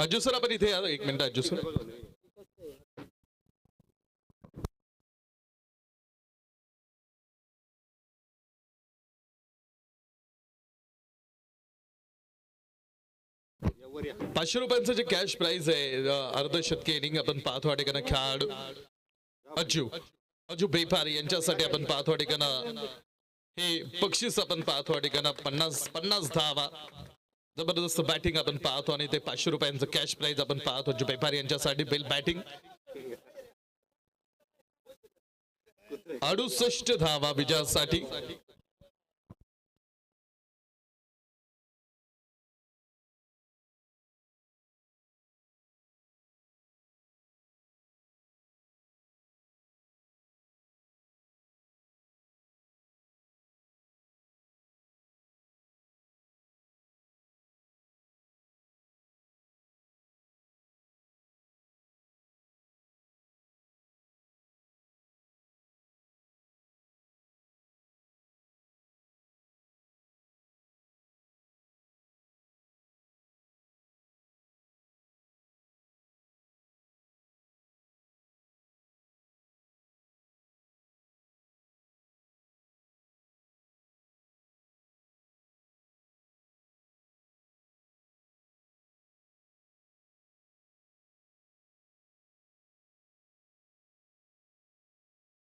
Ajju sir आपण इथे या. एक मिनिट अज्जू सर. पाचशे रुपयांचं जे कॅश प्राइस आहे अर्धशतके अर्धशतकी इनिंग आपण पाहतो ठिकाणी खेळाडू अज्जू अज्जू बेफार यांच्यासाठी आपण पाहतो या हे बक्षीस आपण पाहतो या पन्नास पन्नास धावा. जबरदस्त बॅटिंग आपण पाहतो आणि ते पाचशे रुपयांचं कॅश प्राइज आपण पाहतो. जो बेपार यांच्यासाठी बेल बॅटिंग अडुसष्ट धावा विजयासाठी.